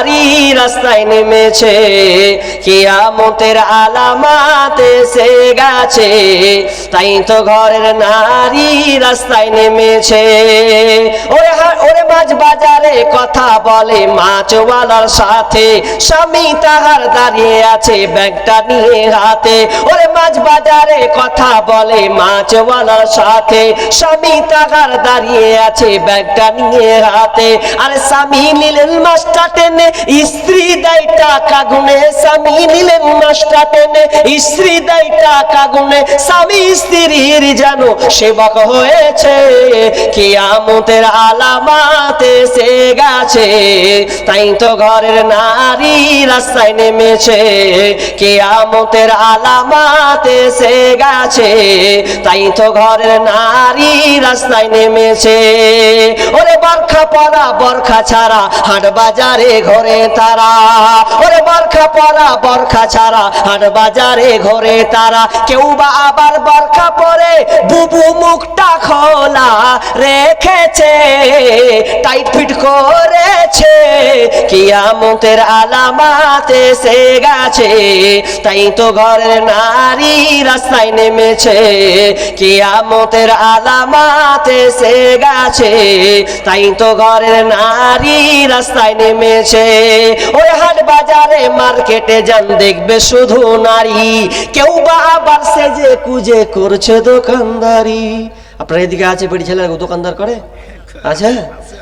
নারী রাস্তায় নেমেছে কিয়ামতের আলামাত এসে গেছে। তাই তো ঘরের নারী রাস্তায় নেমেছে। ওরে মাছ বাজারে কথা বলে, মাছওয়ালার সাথে স্বামী তাহার দাঁড়িয়ে আছে ব্যাগটা নিয়ে হাতে। ওরে মাছ বাজারে কথা বলে, মাছওয়ালার সাথে স্বামী তাহার দাঁড়িয়ে আছে ব্যাগটা নিয়ে হাতে। আরে স্বামী নিলেন মাছটা টেনে, স্ত্রী দেয় টাকা গুনে স্বামী নিলেন মাছটা টেনে, স্ত্রী দেয় টাকা গুনে স্বামী স্ত্রীর যেন সেবক হয়েছে। কিয়ামতের আলামাত এসে গেছে, তাই তো ঘরের নারী রাস্তায় নেমেছে। কিয়ামতের আলামাত এসে গেছে, তাই তো ঘরের নারী রাস্তায় নেমেছে। ওরে বরখা পরা, বরখা ছাড়া হাট বাজারে ঘরে তারা। ওরে বরখা পরা, বরখা ছাড়া হাট বাজারে ঘরে তারা। কেউ বা আবার বরখা পরে বুবু মুখটা খোলা রেখেছে। টাইট ফিট করেছে, কিয়ামতের আলামাত এসে গেছে। তাই তো ঘরের নারী রাস্তায় নেমেছে, কিয়ামতের আলামাত এসে গেছে। তাই তো ঘরের নারী রাস্তায় নেমেছে। ওই হাট বাজারে মার্কেটে যান, দেখবে শুধু নারী। কেউ বা আবার সেজে কুজে করছে দোকানদারি। আপনার এদিকে আছে, বেড়ি ছেলে দোকানদার করে? আছে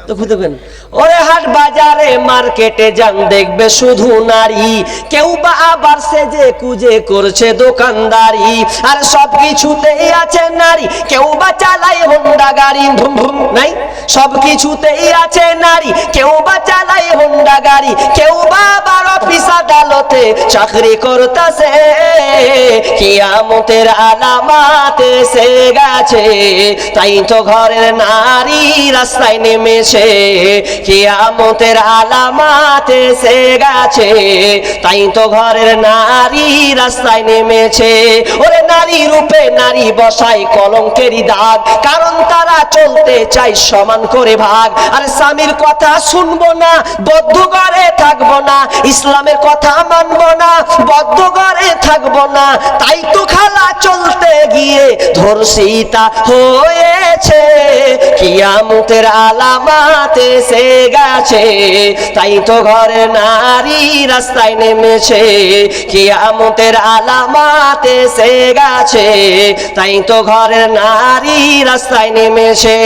তো খুঁজে দেবেন ওরে হাট বাজারে, মার্কেটে যান, দেখবে শুধু নারী। কেউ বা আবার সেজে কুজে করছে দোকানদারি। আর সব কিছুতেই আছে নারী। কেউ বা চালায় হোন্ডা গাড়ি ভুম ভুম নাই? সব কিছুতেই আছে নারী। কেউ বা চালায় হোন্ডা গাড়ি, কেউ বা আদালতে চাকরি করতেছে, কিয়ামতের আলামাত এসে গেছে। তাই তো ঘরের নারী রাস্তায় নেমেছে, কিয়ামতের আলামাত এসে গেছে। তাই তো ঘরের নারী রাস্তায় নেমেছে। ওরে নারী রূপে নারী বসাই কলঙ্কেরই দাগ, কারণ তারা চলতে চাই সমান করে ভাগ। আর স্বামীর কথা শুনব না, বদ্ধ ঘরে থাকব না, ইসলামের কথা মানবো না, বদ্ধ ঘরে থাকব না। তাই তো খালা চলতে গিয়ে ধর্ষিতা হয়েছে। কিয়ামতের আলামাত এসে গেছে। তাই তো ঘরে নারী রাস্তায় নেমেছে। কিয়ামতের আলামাত এসে গেছে। তাই তো ঘরে নারী রাস্তায় নেমেছে।